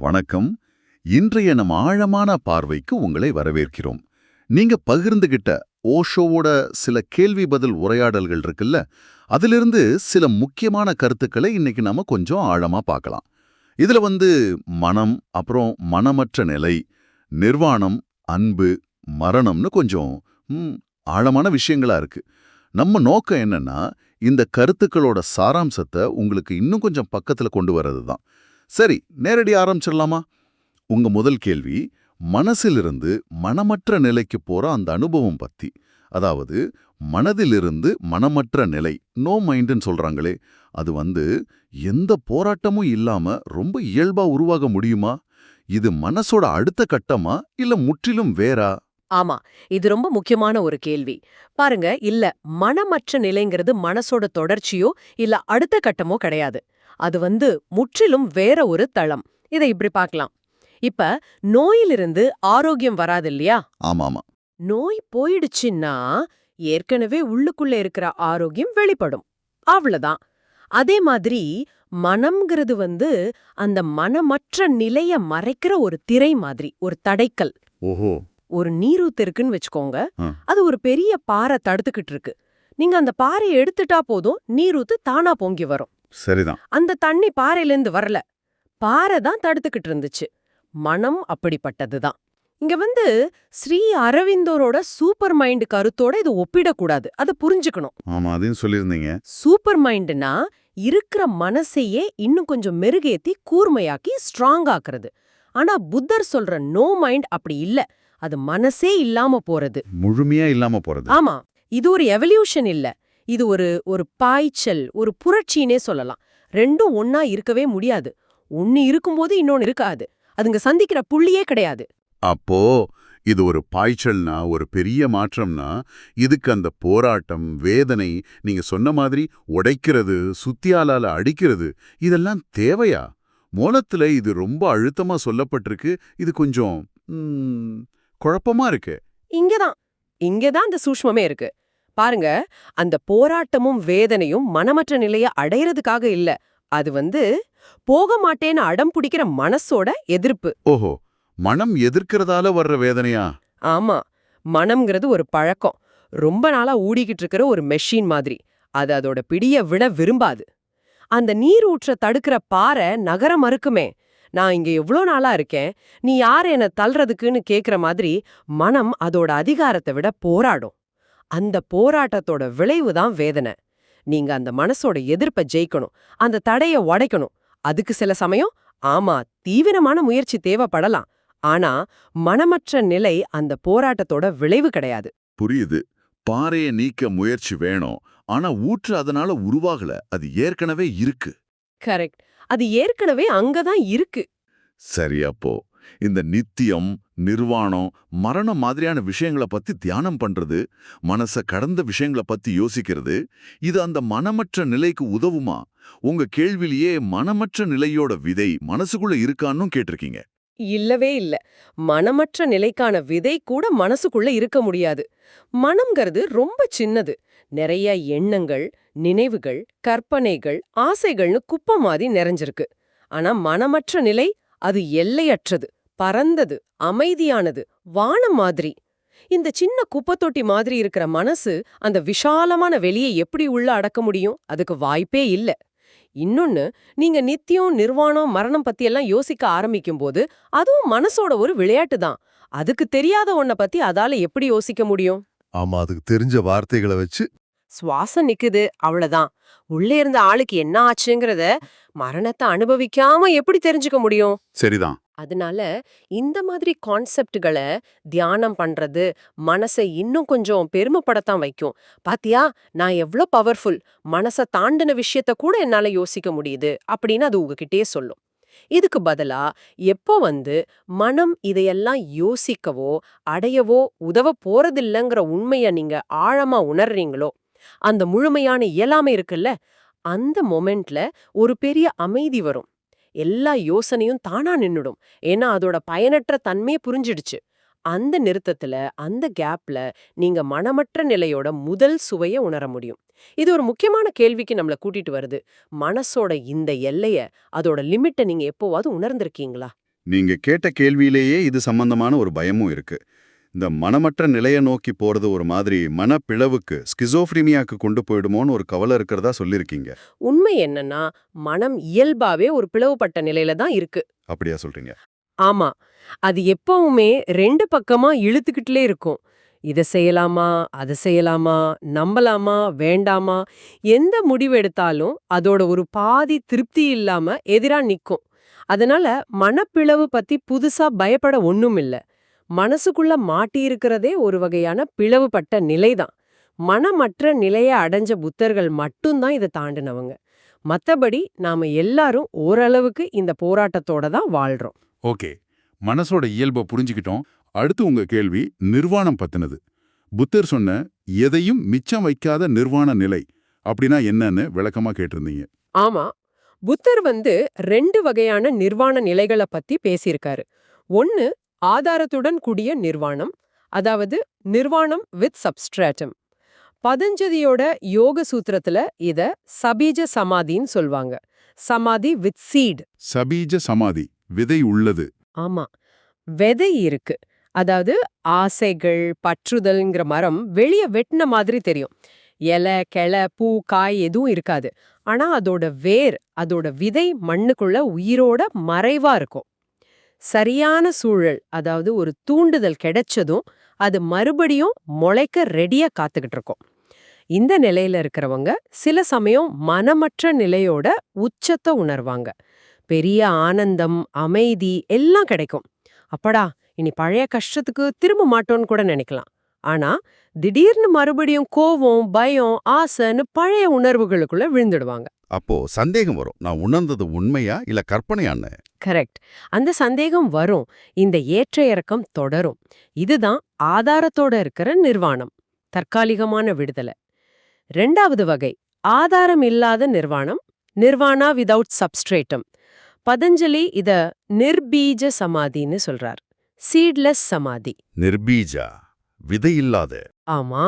வணக்கம். இன்றைய நம் ஆழமான பார்வைக்கு உங்களை வரவேற்கிறோம். நீங்க பகிர்ந்துகிட்ட ஓஷோவோட சில கேள்வி பதில் உரையாடல்கள் இருக்குல்ல அதிலிருந்து சில முக்கியமான கருத்துக்களை இன்னைக்கு நாம கொஞ்சம் ஆழமா பார்க்கலாம். இதுல வந்து மனம் அப்புறம் மனமற்ற நிலை நிர்வாணம் அன்பு மரணம்னு கொஞ்சம் ஆழமான விஷயங்களா இருக்கு. நம்ம நோக்கம் என்னன்னா இந்த கருத்துக்களோட சாராம்சத்தை உங்களுக்கு இன்னும் கொஞ்சம் பக்கத்துல கொண்டு வர்றது தான் சரி நேரடி ஆரம்பிச்சிடலாமா? உங்க முதல் கேள்வி மனசிலிருந்து மனமற்ற நிலைக்கு போற அந்த அனுபவம் பத்தி. அதாவது மனதிலிருந்து மனமற்ற நிலை நோ மைண்டுன்னு சொல்றாங்களே அது வந்து எந்த போராட்டமும் இல்லாம ரொம்ப இயல்பா உருவாக முடியுமா? இது மனசோட அடுத்த கட்டமா இல்ல முற்றிலும் வேறா? ஆமா இது ரொம்ப முக்கியமான ஒரு கேள்வி. பாருங்க இல்ல மனமற்ற நிலைங்கிறது மனசோட தொடர்ச்சியோ இல்ல அடுத்த கட்டமோ கிடையாது. அது வந்து முற்றிலும் வேற ஒரு தளம். இதை இப்படி பார்க்கலாம். இப்ப நோயிலிருந்து ஆரோக்கியம் வராது இல்லையா ஆமாமா. நோய் போயிடுச்சுன்னா ஏற்கனவே உள்ளுக்குள்ள இருக்கிற ஆரோக்கியம் வெளிப்படும். அவ்வளவுதான். அதே மாதிரி மனம்ங்கிறது வந்து அந்த மனமற்ற நிலைய மறைக்கிற ஒரு திரை மாதிரி ஒரு தடைக்கல். ஓஹோ. ஒரு நீரூத்து இருக்குன்னு வச்சுக்கோங்க. அது ஒரு பெரிய பாறை தடுத்துக்கிட்டு இருக்கு. நீங்க அந்த பாறையை எடுத்துட்டா போதும் நீரூத்து தானா பொங்கி வரும். சரிதான். அந்த தண்ணி பாறையிலேருந்து வரல. பாறை தான் தடுத்துக்கிட்டு இருந்துச்சு. மனம் அப்படிப்பட்டதுதான். இங்க வந்து ஸ்ரீ அரவிந்தோரோட சூப்பர் மைண்ட் கருத்தோட இது ஒப்பிடக்கூடாது. அதை புரிஞ்சுக்கணும். ஆமா அதையும் சொல்லியிருந்தீங்க. சூப்பர் மைண்டுனா இருக்கிற மனசையே இன்னும் கொஞ்சம் மெருகேத்தி கூர்மையாக்கி ஸ்ட்ராங் ஆக்குறது. ஆனா புத்தர் சொல்ற நோ மைண்ட் அப்படி இல்ல. அது மனசே இல்லாம போறது. முழுமையா இல்லாம போறது. ஆமா இது ஒரு எவல்யூஷன் இல்ல. இது ஒரு ஒரு பாய்ச்சல் ஒரு புரட்சினே சொல்லலாம். ரெண்டும் ஒன்னா இருக்கவே முடியாது. ஒன்னு இருக்கும்போது இன்னொன்னு இருக்காது. அதுங்க சந்திக்கிற புள்ளியே கிடையாது. அப்போ இது ஒரு பாய்ச்சல்னா ஒரு பெரிய மாற்றம்னா இதுக்கு அந்த போராட்டம் வேதனை நீங்க சொன்ன மாதிரி உடைக்கிறது சுத்தியாலால அடிக்கிறது இதெல்லாம் தேவையா? மூலத்துல இது ரொம்ப அழுத்தமா சொல்லப்பட்டிருக்கு. இது கொஞ்சம் குழப்பமா இருக்கு. இங்கதான். இங்கதான் அந்த சூஷ்மமே இருக்கு. பாருங்க அந்த போராட்டமும் வேதனையும் மனமற்ற நிலைய அடையறதுக்காக இல்ல. அது வந்து போக மாட்டேன்னு அடம் பிடிக்கிற மனசோட எதிர்ப்பு. ஓஹோ மனம் எதிர்க்கிறதால வர்ற வேதனையா? ஆமா மனம்ங்கிறது ஒரு பழக்கம். ரொம்ப நாளா ஊடிக்கிட்டு இருக்கிற ஒரு மெஷின் மாதிரி. அது அதோட பிடிய விட விரும்பாது. அந்த நீர் ஊற்ற தடுக்கிற பாறை நகர மறுக்குமே. நான் இங்க எவ்ளோ நாளா இருக்கேன் நீ யார் என்ன தள்ளுறதுக்குன்னு கேக்குற மாதிரி மனம் அதோட அதிகாரத்தை விட போராடும். அந்த போராட்டத்தோட விளைவு தான் வேதனை. நீங்க அந்த மனசோட எதிர்ப்பை ஜெயிக்கணும். அந்த தடைய உடைக்கணும். அதுக்கு சில சமயம் ஆமா தீவிரமான முயற்சி தேவைப்படலாம். ஆனா மனமற்ற நிலை அந்த போராட்டத்தோட விளைவு கிடையாது. புரியுது. பாறையை நீக்க முயற்சி வேணும். ஆனா ஊற்று அதனால உருவாகல. அது ஏற்கனவே இருக்கு. கரெக்ட். அது ஏற்கனவே அங்கதான் இருக்கு. சரி அப்போ. இந்த நித்தியம் நிர்வாணம் மரணம் மாதிரியான விஷயங்களை பத்தி தியானம் பண்றது மனச கடந்த விஷயங்களை பத்தி யோசிக்கிறது இது அந்த மனமற்ற நிலைக்கு உதவுமா? உங்க கேள்விலேயே மனமற்ற நிலையோட விதை மனசுக்குள்ள இருக்கான்னு கேட்டிருக்கீங்க. இல்லவே இல்ல. மனமற்ற நிலைக்கான விதை கூட மனசுக்குள்ள இருக்க முடியாது. மனம்ங்கிறது ரொம்ப சின்னது. நிறைய எண்ணங்கள் நினைவுகள் கற்பனைகள் ஆசைகள்னு குப்பை மாதிரி நிறைஞ்சிருக்கு. ஆனா மனமற்ற நிலை அது எல்லையற்றது. பறந்தது அமைதியானது வானம் மாதிரி. இந்த சின்ன குப்பத்தொட்டி மாதிரி இருக்கிற மனசு அந்த விஷாலமான வெளியை எப்படி உள்ள அடக்க முடியும்? அதுக்கு வாய்ப்பே இல்ல. இன்னொன்னு நீங்க நித்தியம் நிர்வாணம் மரணம் பத்தியெல்லாம் யோசிக்க ஆரம்பிக்கும்போது அதுவும் மனசோட ஒரு விளையாட்டு தான். அதுக்கு தெரியாத ஒன்ன பத்தி அதால எப்படி யோசிக்க முடியும்? ஆமா அதுக்கு தெரிஞ்ச வார்த்தைகளை வச்சு சுவாசம் நிக்குது அவ்வளவுதான். உள்ளே இருந்த ஆளுக்கு என்ன ஆச்சுங்கிறத மரணத்தை அனுபவிக்காம எப்படி தெரிஞ்சுக்க முடியும்? சரிதான். அதனால இந்த மாதிரி கான்செப்டுகளை தியானம் பண்றது மனசை இன்னும் கொஞ்சம் பெருமைப்படத்தான் வைக்கும். பாத்தியா? நான் எவ்ளோ பவர்ஃபுல் மனசை தாண்டின விஷயத்த கூட என்னால யோசிக்க முடியுது அப்படின்னு அது உங்ககிட்டயே சொல்லும். இதுக்கு பதிலா எப்போ வந்து மனம் இதையெல்லாம் யோசிக்கவோ அடையவோ உதவ போறதில்லைங்கிற உண்மைய நீங்க ஆழமா உணர்றீங்களோ அந்த முழுமையான இயலாமை இருக்குல்ல அந்த மொமெண்ட்ல ஒரு பெரிய அமைதி வரும். எல்லா யோசனையும் தானா நின்னுடும். ஏன்னா அதோட பயனற்ற தன்மையை புரிஞ்சிடுச்சு. அந்த நிறுத்தத்துல அந்த கேப்ல நீங்க மனமற்ற நிலையோட முதல் சுவைய உணர முடியும். இது ஒரு முக்கியமான கேள்விக்கு நம்மள கூட்டிட்டு வருது. மனசோட இந்த எல்லைய அதோட லிமிட்டை நீங்க எப்போவாவது உணர்ந்திருக்கீங்களா? நீங்க கேட்ட கேள்வியிலேயே இது சம்பந்தமான ஒரு பயமும் இருக்கு. இந்த மனமற்ற நிலைய நோக்கி போறது ஒரு மாதிரி மனப்பிளவுக்கு ஸ்கிசோஃப்ரிமியாக்கு கொண்டு போயிடுமோன்னு ஒரு கவலை இருக்கிறதா சொல்லிருக்கீங்க உண்மை என்னன்னா மனம் இயல்பாவே ஒரு பிளவுபட்ட நிலையில தான் இருக்கு. அப்படியா சொல்றீங்க. ஆமா. அது எப்பவுமே ரெண்டு பக்கமா இழுத்துக்கிட்டே இருக்கும். இத செய்யலாமா அதை செய்யலாமா நம்பலாமா வேண்டாமா? எந்த முடிவு எடுத்தாலும் அதோட ஒரு பாதி திருப்தி இல்லாம எதிரா நிக்கும். அதனால மனப்பிளவு பத்தி புதுசா பயப்பட ஒண்ணும் இல்ல மனசுக்குள்ள மாட்டி இருக்கிறதே ஒரு வகையான பிளவுபட்ட நிலைதான். மனமற்ற நிலைய அடைஞ்ச புத்தர்கள் மட்டும்தான் இதை தாண்டினவங்க. மத்தபடி நாம எல்லாரும் ஓரளவுக்கு இந்த போராட்டத்தோட தான் வாழ்றோம். ஓகே. மனசோட இயல்பை புரிஞ்சுக்கிட்டோம். அடுத்து உங்க கேள்வி நிர்வாணம் பத்தினது. புத்தர் சொன்ன எதையும் மிச்சம் வைக்காத நிர்வாண நிலை அப்படின்னா என்னன்னு விளக்கமா கேட்டிருந்தீங்க. ஆமா. புத்தர் வந்து ரெண்டு வகையான நிர்வாண நிலைகளை பத்தி பேசியிருக்காரு. ஒன்னு ஆதாரத்துடன் கூடிய நிர்வாணம் அதாவது நிர்வாணம் வித் சப்ஸ்ட்ராட்டம் பதஞ்சதியோட யோக சூத்திரத்துல இத சபீஜ சமாதின்னு சொல்வாங்க. சமாதி வித் சீட் சபீஜ சமாதி விதை உள்ளது. ஆமா. விதை இருக்கு. அதாவது ஆசைகள் பற்றுதல்ங்கிற மரம் வெளிய வெட்டின மாதிரி தெரியும். இலை கிளை பூ காய் எதுவும் இருக்காது. ஆனா அதோட வேர் அதோட விதை மண்ணுக்குள்ள உயிரோட மறைவா இருக்கும். சரியான சூழல் அதாவது ஒரு தூண்டுதல் கிடைச்சதும் அது மறுபடியும் முளைக்க ரெடியா காத்துக்கிட்டு இருக்கும். இந்த நிலையில இருக்கிறவங்க சில சமயம் மனமற்ற நிலையோட உச்சத்தை உணர்வாங்க. பெரிய ஆனந்தம் அமைதி எல்லாம் கிடைக்கும். அப்படா இனி பழைய கஷ்டத்துக்கு திரும்ப மாட்டோம்னு கூட நினைக்கலாம். ஆனா திடீர்னு மறுபடியும் கோவம் பயம் ஆசைன்னு பழைய உணர்வுகளுக்குள்ள விழுந்துடுவாங்க. அப்போ சந்தேகம் வரும். நான் உணர்ந்தது உண்மையா இல்ல கற்பனையான்னு கரெக்ட். அந்த சந்தேகம் வரும். இந்த ஏற்ற இறக்கம் தொடரும். இதுதான் ஆதாரத்தோட இருக்கிற நிர்வாணம். தற்காலிகமான விடுதலை. ரெண்டாவது வகை. ஆதாரம் இல்லாத நிர்வாணம். நிர்வாணா விதவுட் சப்ஸ்ட்ரேட்டம் பதஞ்சலி இத நிர்பீஜ சமாதின்னு சொல்றார். சீட்லெஸ் சமாதி. நிர்பீஜா. விதையில்லாத ஆமா.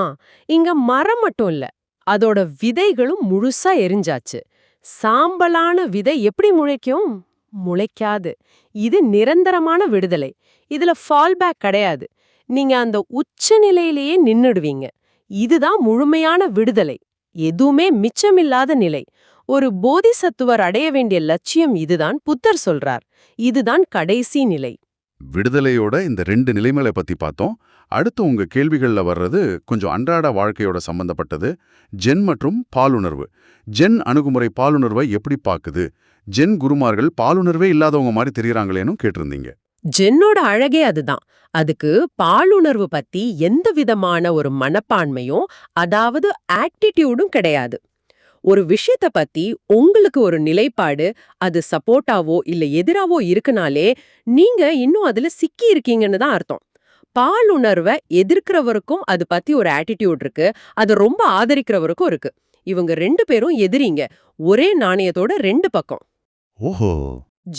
இங்க மரம் மட்டும் இல்ல. அதோட விதைகளும் முழுசா எரிஞ்சாச்சு. சாம்பலான விதை எப்படி முளைக்கும்? முளைக்காது. இது நிரந்தரமான விடுதலை. இதுல ஃபால்பேக் கிடையாது. நீங்க அந்த உச்ச நிலையிலேயே நின்னுடுவீங்க. இதுதான் முழுமையான விடுதலை. எதுவுமே மிச்சமில்லாத நிலை. ஒரு போதிசத்துவர் அடைய வேண்டிய லட்சியம் இதுதான் புத்தர் சொல்றார். இதுதான் கடைசி நிலை. விடுதலையோட இந்த ரெண்டு நிலைமைகளை பத்தி பார்த்தோம். அடுத்து உங்க கேள்விகள்ல வர்றது கொஞ்சம் அன்றாட வாழ்க்கையோட சம்பந்தப்பட்டது. ஜென் மற்றும் பாலுணர்வு. ஜென் அணுகுமுறை பாலுணர்வை எப்படி பாக்குது ஜென் குருமார்கள் பாலுணர்வே இல்லாதவங்க மாதிரி தெரியறாங்களேனும் கேட்டிருந்தீங்க. ஜென்னோட அழகே அதுதான். அதுக்கு பாலுணர்வு பத்தி எந்த விதமான ஒரு மனப்பான்மையும் அதாவது ஆட்டிடியூடும் கிடையாது. ஒரு விஷயத்த பத்தி உங்களுக்கு ஒரு நிலைப்பாடு அது சப்போர்ட்டாவோ இல்ல எதிராவோ இருக்குனாலே நீங்க இன்னும் அதுல சிக்கி இருக்கீங்கன்னு தான் அர்த்தம். பாலுணர்வை எதிர்க்கிறவருக்கும் அது பத்தி ஒரு ஆட்டிடியூட் இருக்கு அது ரொம்ப ஆதரிக்கிறவருக்கும் இருக்கு. இவங்க ரெண்டு பேரும் எதிரிங்க ஒரே நாணயத்தோட ரெண்டு பக்கம். ஓஹோ.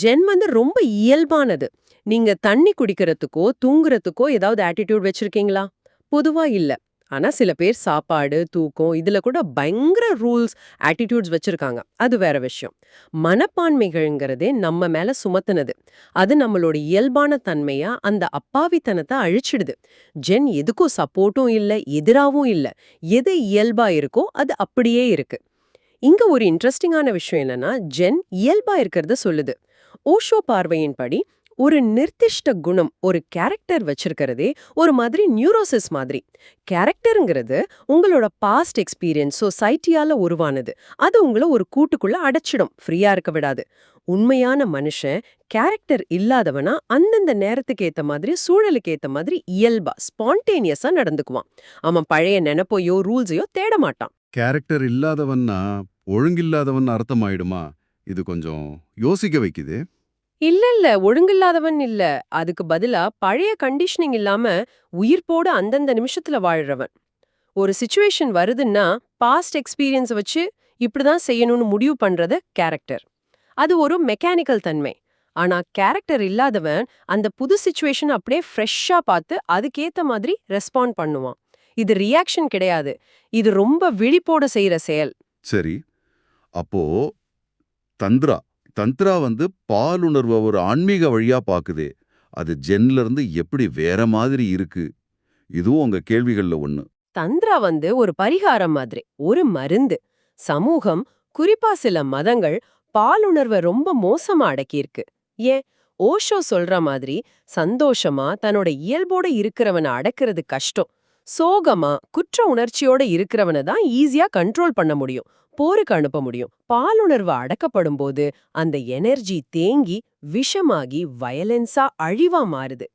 ஜென் வந்து ரொம்ப இயல்பானது. நீங்க தண்ணி குடிக்கிறதுக்கோ தூங்குறதுக்கோ ஏதாவது ஆட்டிடியூட் வச்சிருக்கீங்களா? பொதுவா இல்ல. ஆனா சில பேர் சாப்பாடு தூக்கம் இதுல கூட பயங்கர ரூல்ஸ் ஆட்டிடியூட்ஸ் வச்சிருக்காங்க. அது வேற விஷயம். மனப்பான்மைகள்ங்கிறதே நம்ம மேல சுமத்துனது. அது நம்மளோட இயல்பான தன்மையா அந்த அப்பாவித்தனத்தை அழிச்சிடுது. ஜென் எதுக்கும் சப்போர்ட்டும் இல்ல எதிராவும் இல்ல. எது இயல்பா இருக்கோ அது அப்படியே இருக்கு. இங்க ஒரு இன்ட்ரெஸ்டிங்கான விஷயம் என்னன்னா ஜென் இயல்பா இருக்கிறத சொல்லுது. ஓஷோ பார்வையின்படி ஒரு நிர்திஷ்ட குணம் ஒரு கேரக்டர் வச்சிருக்கிறதே ஒரு மாதிரி நியூரோசிஸ் மாதிரி. கேரக்டருங்கிறது உங்களோட பாஸ்ட் எக்ஸ்பீரியன்ஸ் சொசைட்டியால உருவானது. அது உங்களை ஒரு கூட்டுக்குள்ள அடைச்சிடும். ஃப்ரீயா இருக்க விடாது. உண்மையான மனுஷன் கேரக்டர் இல்லாதவனா அந்தந்த நேரத்துக்கு ஏத்த மாதிரி சூழலுக்கு ஏத்த மாதிரி இயல்பா ஸ்பான்டேனியஸா நடந்துக்குவான். அவன் பழைய நினைப்பையோ ரூல்ஸையோ தேட மாட்டான். கேரக்டர் இல்லாதவன்னா ஒழுங்கில்லாதவன் அர்த்தமாயிடுமா? இது கொஞ்சம் யோசிக்க வைக்குது. இல்ல இல்ல ஒழுங்கில்லாதவன் இல்ல. அதுக்கு பதிலா பழைய கண்டிஷனிங் இல்லாம உயிர்ப்போட அந்தந்த நிமிஷத்துல வாழ்றவன். ஒரு சுச்சுவேஷன் வருதுன்னா பாஸ்ட் எக்ஸ்பீரியன்ஸ் வச்சு இப்படிதான் செய்யணும்னு முடிவு பண்றது கேரக்டர் அது ஒரு மெக்கானிக்கல் தன்மை. ஆனா கேரக்டர் இல்லாதவன் அந்த புது சுச்சுவேஷன் அப்படியே ஃப்ரெஷ்ஷா பார்த்து அதுக்கேத்த மாதிரி ரெஸ்பாண்ட் பண்ணுவான். இது ரியாக்ஷன் கிடையாது. இது ரொம்ப விழிப்போட செய்யற செயல். சரி. அப்போ தந்திரா தந்த்ரா வந்து பாலுணர்வை ஒரு ஆன்மீக வழியா பாக்குது. அது ஜென்ல இருந்து எப்படி வேற மாதிரி இருக்கு? இதுவும் உங்க கேள்விகள்ல ஒண்ணு. தந்திரா வந்து ஒரு பரிகாரம் மாதிரி ஒரு மருந்து. சமூகம் குறிப்பா சில மதங்கள் பாலுணர்வை ரொம்ப மோசமா அடக்கியிருக்கு. ஏன்? ஓஷோ சொல்ற மாதிரி சந்தோஷமா தன்னோட இயல்போட இருக்கிறவனை அடக்கிறது கஷ்டம். சோகமா குற்ற உணர்ச்சியோட இருக்கிறவனை தான் ஈஸியா கண்ட்ரோல் பண்ண முடியும். போருக்கு அனுப்ப முடியும். பாலுணர்வு அடக்கப்படும் போது அந்த எனர்ஜி தேங்கி விஷமாகி வயலன்ஸா அழிவா மாறுது.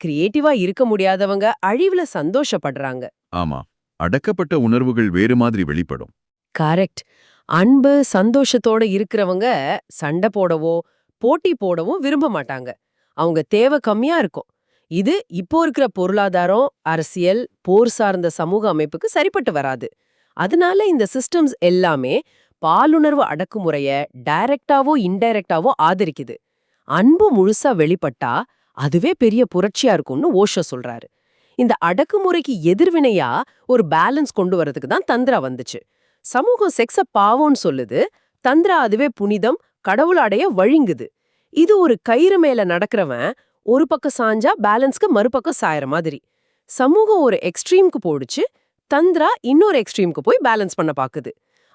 கிரியேட்டிவா இருக்க முடியாதவங்க அழிவுல சந்தோஷப்படுறாங்க. ஆமா அடக்கப்பட்ட உணர்வுகள் வேறு மாதிரி வெளிப்படும். கரெக்ட். அன்பு சந்தோஷத்தோட இருக்கிறவங்க சண்டை போடவோ போட்டி போடவோ விரும்ப மாட்டாங்க. அவங்க தேவை கம்மியா இருக்கும். இது இப்போ இருக்கிற பொருளாதாரம் அரசியல் போர் சார்ந்த சமூக அமைப்புக்கு சரிப்பட்டு வராது. அதனால இந்த சிஸ்டம்ஸ் எல்லாமே பாலுணர்வு அடக்குமுறைய டைரக்டாவோ இன்டைரக்டாவோ ஆதரிக்குது. அன்பு முழுசா வெளிப்பட்டா அதுவே பெரிய புரட்சியா இருக்கும்னு ஓஷோ சொல்றாரு. இந்த அடக்குமுறைக்கு எதிர்வினையா ஒரு பேலன்ஸ் கொண்டு வரதுக்கு தான் தந்திரா வந்துச்சு. சமூகம் செக்ஸ பாவம்னு சொல்லுது தந்திரா அதுவே புனிதம் கடவுளாடைய வழிங்குது. இது ஒரு கயிறு மேல நடக்கிறவன் ஒரு பக்கம் சாஞ்சா பேலன்ஸ்க்கு மறுபக்கம் சாயற மாதிரி. சமூகம் ஒரு எக்ஸ்ட்ரீம்க்கு போடுச்சு தந்திரா இன்னொரு எக்ஸ்ட்ரீமுக்கு போய் பேலன்ஸ் பண்ண பாக்குது.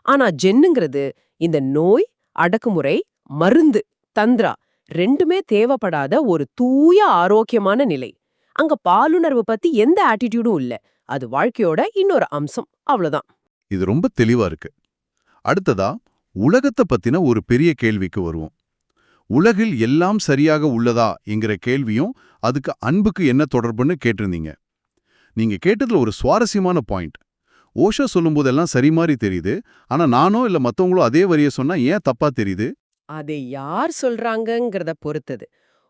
ஆனா ஜென்னுங்கிறது இந்த நோய் அடக்குமுறை மருந்து தந்திரா ரெண்டுமே தேவைப்படாத ஒரு தூய ஆரோக்கியமான நிலை. அங்க பாலுணர்வு பத்தி எந்த ஆட்டிடியூடும் இல்ல. அது வாழ்க்கையோட இன்னொரு அம்சம். அவ்வளவுதான். இது ரொம்ப தெளிவா இருக்கு. அடுத்ததா உலகத்தை பத்தின ஒரு பெரிய கேள்விக்கு வருவோம். உலகில் எல்லாம் சரியாக உள்ளதா என்கிற கேள்வியும் அதுக்கு அன்புக்கு என்ன தொடர்புன்னு கேட்டிருந்தீங்க. நீங்க கேட்டதுல ஒரு சுவாரஸ்யமான பாயிண்ட். ஓஷோ சொல்லும்போதெல்லாம் சரி மாதிரி தெரியுது. ஆனா நானோ இல்ல மத்தவங்களோ அதே வரிய சொன்னா ஏன் தப்பா தெரியுது? அதை யார் சொல்றாங்கங்கிறத பொறுத்தது.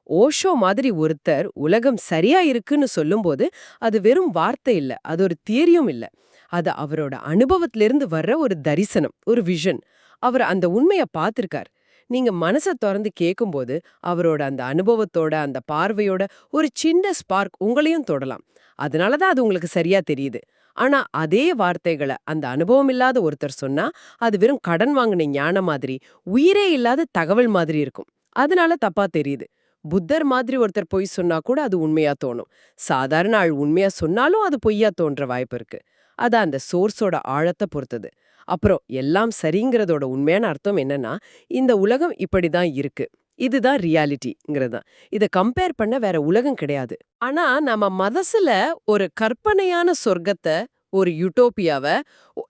ஓஷோ மாதிரி ஒருத்தர் உலகம் சரியா இருக்குன்னு சொல்லும்போது அது வெறும் வார்த்தை இல்ல அது ஒரு தியரியும் இல்ல. அது அவரோட அனுபவத்திலிருந்து வர்ற ஒரு தரிசனம் ஒரு விஷன் அவர் அந்த உண்மைய பார்த்திருக்கார். நீங்க மனச திறந்து கேட்கும்போது அவரோட அந்த அனுபவத்தோட அந்த பார்வையோட ஒரு சின்ன ஸ்பார்க் உங்களையும் தொடலாம். அதனால தான் அது உங்களுக்கு சரியா தெரியுது. ஆனா அதே வார்த்தைகளை அந்த அனுபவம் இல்லாத ஒருத்தர் சொன்னா அது வெறும் கடன் வாங்கின ஞானம் மாதிரி உயிரே இல்லாத தகவல் மாதிரி இருக்கும். அதனால தப்பா தெரியுது. புத்தர் மாதிரி ஒருத்தர் பொய் சொன்னா கூட அது உண்மையா தோணும். சாதாரண ஆள் உண்மையா சொன்னாலும் அது பொய்யா தோன்ற வாய்ப்பு இருக்கு. அது அந்த சோர்ஸோட ஆழத்தை பொறுத்தது. அப்புறம் எல்லாம் சரிங்கிறதோட உண்மையான அர்த்தம் என்னன்னா இந்த உலகம் இப்படி தான் இருக்கு. இதுதான் ரியாலிட்டிங்கிறது இத கம்பேர் பண்ண வேற உலகம் கிடையாது. ஆனா நம்ம மனசுல ஒரு கற்பனையான சொர்க்கத்தை ஒரு யுட்டோப்பியாவ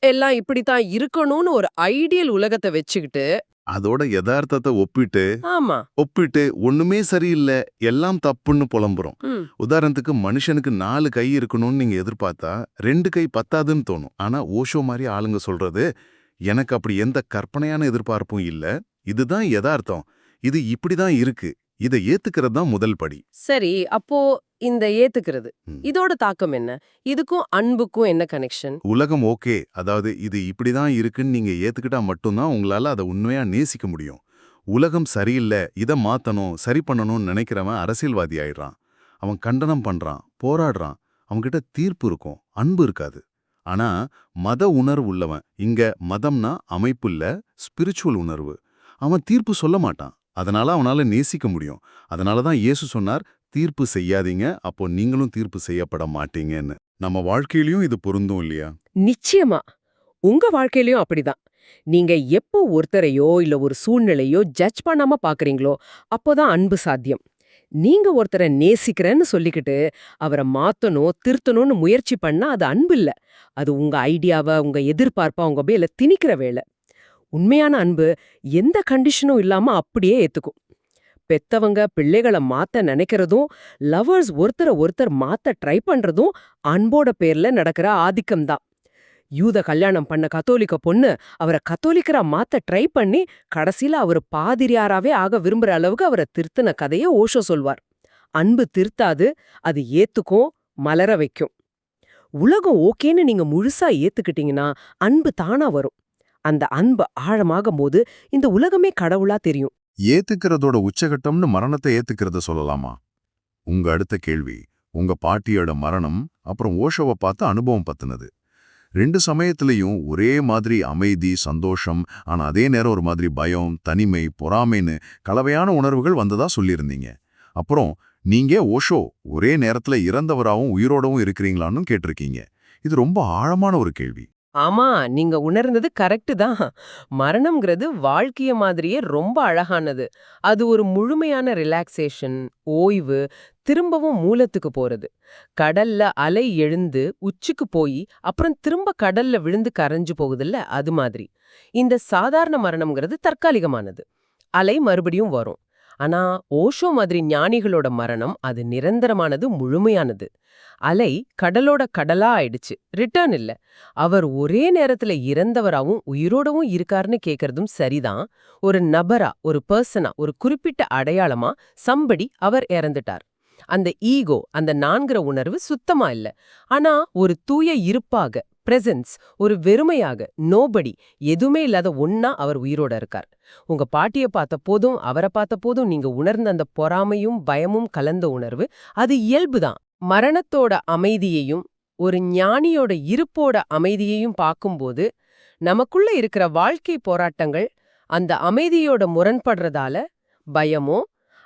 எல்லாம் இப்படித்தான் இருக்கணும்னு ஒரு ஐடியல் உலகத்தை வச்சுக்கிட்டு அதோட யதார்த்தத்தை ஒப்பிட்டு ஆமா. ஒப்பிட்டு ஒண்ணுமே சரியில்லை எல்லாம் தப்புன்னு புலம்புறோம். உதாரணத்துக்கு மனுஷனுக்கு நாலு கை இருக்கணும்னு நீங்க எதிர்பார்த்தா ரெண்டு கை பத்தாதுன்னு தோணும். ஆனா ஓஷோ மாதிரி ஆளுங்க சொல்றது எனக்கு அப்படி எந்த கற்பனையான எதிர்பார்ப்பும் இல்ல. இதுதான் யதார்த்தம். இது இப்படிதான் இருக்கு. இதை ஏத்துக்கிறது தான் முதல் படி. சரி அப்போ இந்த ஏத்துக்கிறது. இதோட தாக்கம் என்ன? இதுக்கும் அன்புக்கும் என்ன கனெக்ஷன் உலகம் ஓகே அதாவது இது இப்படிதான் இருக்குன்னு நீங்க ஏத்துக்கிட்டா மட்டும்தான் உங்களால அதை உண்மையா நேசிக்க முடியும். உலகம் சரியில்லை இதை மாத்தணும் சரி பண்ணணும்னு நினைக்கிறவன் அரசியல்வாதி ஆயிடுறான். அவன் கண்டனம் பண்றான் போராடுறான். அவன்கிட்ட தீர்ப்பு இருக்கும் அன்பு இருக்காது. ஆனா மத உணர்வு உள்ளவன் இங்க மதம்னா அமைப்பு இல்ல ஸ்பிரிச்சுவல் உணர்வு. அவன் தீர்ப்பு சொல்ல மாட்டான். அதனால அவனால நேசிக்க முடியும். அதனால தான் இயேசு சொன்னார் தீர்ப்பு செய்யாதீங்க அப்போ நீங்களும் தீர்ப்பு செய்யப்பட மாட்டீங்கன்னு. நம்ம வாழ்க்கையிலயும் இது பொருந்தும் இல்லையா? நிச்சயமா. உங்க வாழ்க்கையிலயும் அப்படிதான். நீங்க எப்போ ஒருத்தரையோ இல்ல ஒரு சூழ்நிலையோ ஜட்ஜ் பண்ணாம பாக்குறீங்களோ அப்போதான் அன்பு சாத்தியம். நீங்க ஒருத்தரை நேசிக்கிறேன்னு சொல்லிக்கிட்டு அவரை மாத்தணும் திருத்தணும்னு முயற்சி பண்ணா அது அன்பு இல்ல. அது உங்க ஐடியாவை உங்க எதிர்பார்ப்பா உங்க மேல திணிக்கிற வேலை. உண்மையான அன்பு எந்த கண்டிஷனும் இல்லாம அப்படியே ஏத்துக்கும். பெத்தவங்க பிள்ளைகளை மாத்த நினைக்கிறதும் லவர்ஸ் ஒருத்தரை ஒருத்தர் மாத்த ட்ரை பண்றதும் அன்போட பேர்ல நடக்கிற ஆதிக்கம்தான் யூத கல்யாணம் பண்ண கத்தோலிக்க பொண்ணு அவரை கத்தோலிக்கரா மாத்த ட்ரை பண்ணி கடைசியில அவர் பாதிரியாராவே ஆக விரும்புற அளவுக்கு அவரை திருத்தின கதைய ஓஷோ சொல்வார். அன்பு திருத்தாது அது ஏத்துக்கும் மலர வைக்கும். உலகம் ஓகேன்னு நீங்க முழுசா ஏத்துக்கிட்டீங்கன்னா அன்பு தானா வரும். அந்த அன்பு ஆழமாகும் போது இந்த உலகமே கடவுளா தெரியும். ஏத்துக்கிறதோட உச்சகட்டம்னு மரணத்தை ஏத்துக்கிறத சொல்லலாமா? உங்க அடுத்த கேள்வி உங்க பாட்டியோட மரணம் அப்புறம் ஓஷோவை பார்த்து அனுபவம் பத்தினது. ரெண்டு சமயத்திலையும் ஒரே மாதிரி அமைதி சந்தோஷம் ஆனா அதே நேரம் ஒரு மாதிரி பயம் தனிமை பொறாமைன்னு கலவையான உணர்வுகள் வந்ததா சொல்லியிருந்தீங்க. அப்புறம் நீங்க ஓஷோ ஒரே நேரத்துல இறந்தவராவும் உயிரோடவும் இருக்கிறீங்களான்னு கேட்டிருக்கீங்க. இது ரொம்ப ஆழமான ஒரு கேள்வி. ஆமா நீங்க உணர்ந்தது கரெக்ட் தான். மரணம்ங்கிறது வாழ்க்கைய மாதிரியே ரொம்ப அழகானது. அது ஒரு முழுமையான ரிலாக்ஸேஷன் ஓய்வு திரும்பவும் மூலத்துக்கு போறது. கடல்ல அலை எழுந்து உச்சிக்கு போய் அப்புறம் திரும்ப கடல்ல விழுந்து கரைஞ்சு போகுதுல்ல அது மாதிரி. இந்த சாதாரண மரணம்ங்கிறது தற்காலிகமானது. அலை மறுபடியும் வரும். ஆனா ஓஷோ மாதிரி ஞானிகளோட மரணம் அது நிரந்தரமானது முழுமையானது. அலை கடலோட கடலா ஆயிடுச்சு. ரிட்டர்ன் இல்ல. அவர் ஒரே நேரத்துல இறந்தவராவும் உயிரோடவும் இருக்காருன்னு கேக்குறதும் சரிதான். ஒரு நபரா ஒரு பர்சனா ஒரு குறிப்பிட்ட அடையாளமா சம்படி அவர் இறந்துட்டார். அந்த ஈகோ அந்த நான்கிற உணர்வு சுத்தமா இல்ல. ஆனா ஒரு தூய இருப்பாக பிரசன்ஸ் ஒரு வெறுமையாக நோபடி எதுவுமே இல்லாத ஒன்னா அவர் உயிரோட இருக்கார். உங்க பாட்டிய பார்த்த போதும் அவரை பார்த்த போதும் நீங்க உணர்ந்த அந்த பொறாமையும் பயமும் கலந்த உணர்வு அது இயல்புதான் மரணத்தோட அமைதியையும் ஒரு ஞானியோட இருப்போட அமைதியையும் பார்க்கும்போது நமக்குள்ள இருக்கிற வாழ்க்கை போராட்டங்கள் அந்த அமைதியோட முரண்படுறதால பயமோ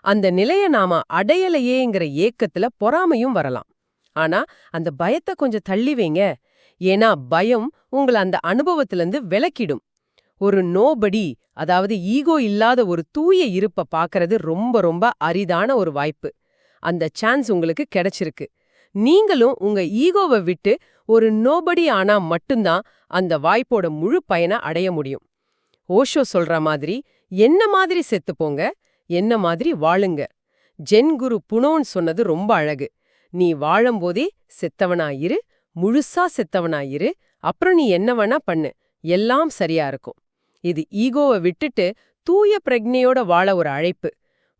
அந்த நிலைய நாம அடையலையேங்கிற ஏக்கத்துல பொறாமையும் வரலாம். ஆனா அந்த பயத்தை கொஞ்சம் தள்ளி வைங்க. ஏன்னா பயம் உங்களை அந்த அனுபவத்திலிருந்து விலக்கிடும். ஒரு நோபடி அதாவது ஈகோ இல்லாத ஒரு தூய இருப்ப பார்க்கறது ரொம்ப ரொம்ப அரிதான ஒரு வாய்ப்பு. அந்த சான்ஸ் உங்களுக்கு கிடைச்சிருக்கு. நீங்களும் உங்க ஈகோவை விட்டு ஒரு நோபடி ஆனா மட்டும்தான் அந்த வாய்ப்போட முழு பயனை அடைய முடியும். ஓஷோ சொல்ற மாதிரி என்ன மாதிரி செத்துப்போங்க என்ன மாதிரி வாழுங்க? ஜென் குரு புனோன் சொன்னது ரொம்ப அழகு. நீ வாழும்போதே செத்தவனாயிரு முழுசா செத்தவனா இரு அப்புறம் நீ என்ன வேணா பண்ணு. எல்லாம் சரியா இருக்கும். இது ஈகோவை விட்டுட்டு தூய பிரக்ஞையோட வாழ ஒரு அழைப்பு.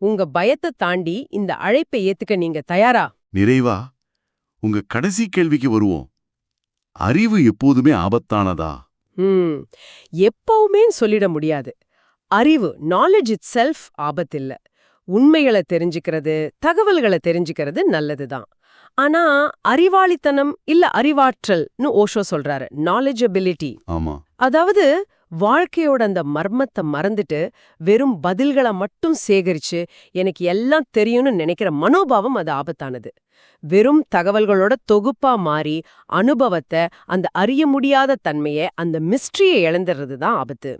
உங்க பயத்தை தாண்டி இந்த அழைப்பை ஏத்துக்க நீங்க தயாரா? நிறைவா உங்க கடைசி கேள்விக்கு வருவோம். அறிவு எப்போதுமே ஆபத்தானதா? ம் எப்பவுமே சொல்லிட முடியாது. அறிவு நாலேஜ் இட் செல்ஃப் ஆபத்தில்ல. உண்மைகளை தெரிஞ்சுக்கிறது தகவல்களை தெரிஞ்சுக்கிறது நல்லதுதான். ஆனா அறிவாளித்தனம் இல்ல அறிவாற்றல்னு ஓஷோ சொல்றாரு. நாலேஜபிலிட்டி ஆமா. அதாவது வாழ்க்கையோட அந்த மர்மத்தை மறந்துட்டு வெறும் பதில்களை மட்டும் சேகரிச்சு எனக்கு எல்லாம் தெரியும்னு நினைக்கிற மனோபாவம் அது ஆபத்தானது. வெறும் தகவல்களோட தொகுப்பா மாறி அனுபவத்தை அந்த அறிய முடியாத தன்மையை அந்த மிஸ்ட்ரியை இழந்துறது தான் ஆபத்து.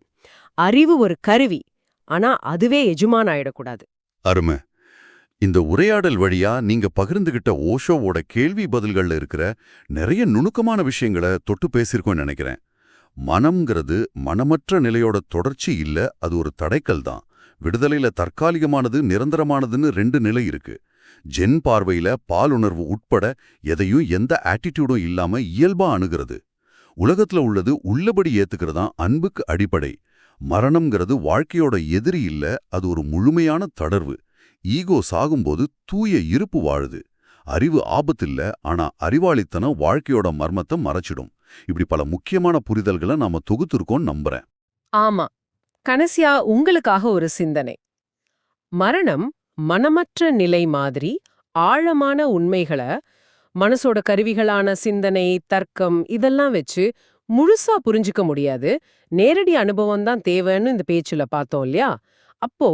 அறிவு ஒரு கருவி. ஆனா அதுவே எஜுமான் ஆயிடக்கூடாது. அருமை. இந்த உரையாடல் வழியா நீங்க பகிர்ந்துகிட்ட ஓஷோவோட கேள்வி பதில்கள்ல இருக்கிற நிறைய நுணுக்கமான விஷயங்களை தொட்டு பேசியிருக்கோம்னு நினைக்கிறேன். மனம்ங்கிறது மனமற்ற நிலையோட தொடர்ச்சி இல்ல அது ஒரு தடைக்கல் தான். விடுதலையில தற்காலிகமானது நிரந்தரமானதுன்னு ரெண்டு நிலை இருக்கு. ஜென் பார்வையில பாலுணர்வு உட்பட எதையும் எந்த ஆட்டிடியூடும் இல்லாம இயல்பா அணுகிறது. உலகத்துல உள்ளது உள்ளபடி ஏத்துக்கிறதான் அன்புக்கு அடிப்படை. மரணம்ங்கிறது வாழ்க்கையோட எதிரி இல்ல அது ஒரு முழுமையான தளர்வு. ஈகோ சாகும்போது தூய இருப்பு வாழுது. அறிவு ஆபத்தில்ல ஆனா அறிவாளித்தனம் வாழ்க்கையோட மர்மத்தை மறைச்சிடும். இப்படி பல முக்கியமான புரிதல்களை நாம தொகுத்திருக்கோம் நம்புறேன். ஆமா. கடைசியா உங்களுக்காக ஒரு சிந்தனை. மரணம் மனமற்ற நிலை மாதிரி ஆழமான உண்மைகளை மனசோட கருவிகளான சிந்தனை தர்க்கம் இதெல்லாம் வச்சு முழுசா புரிஞ்சுக்க முடியாது. நேரடி அனுபவம் தான் தேவைன்னு இந்த பேச்சுல பார்த்தோம் இல்லையா? அப்போ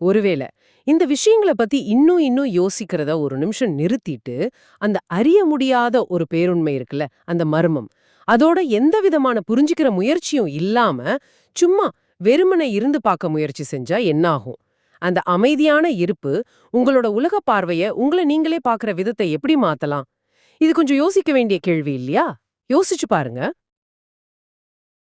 ஒருவேளை இந்த விஷயங்களை பத்தி இன்னும் இன்னும் யோசிக்கிறத ஒரு நிமிஷம் நிறுத்திட்டு அந்த அறிய முடியாத ஒரு பேருண்மை இருக்குல்ல அந்த மர்மம். அதோட எந்த விதமான புரிஞ்சுக்கிற முயற்சியும் இல்லாம சும்மா வெறுமனை இருந்து பார்க்க முயற்சி செஞ்சா என்னாகும்? அந்த அமைதியான இருப்பு உங்களோட உலக பார்வைய உங்களை நீங்களே பார்க்குற விதத்தை எப்படி மாத்தலாம்? இது கொஞ்சம் யோசிக்க வேண்டிய கேள்வி இல்லையா? யோசிச்சு பாருங்க.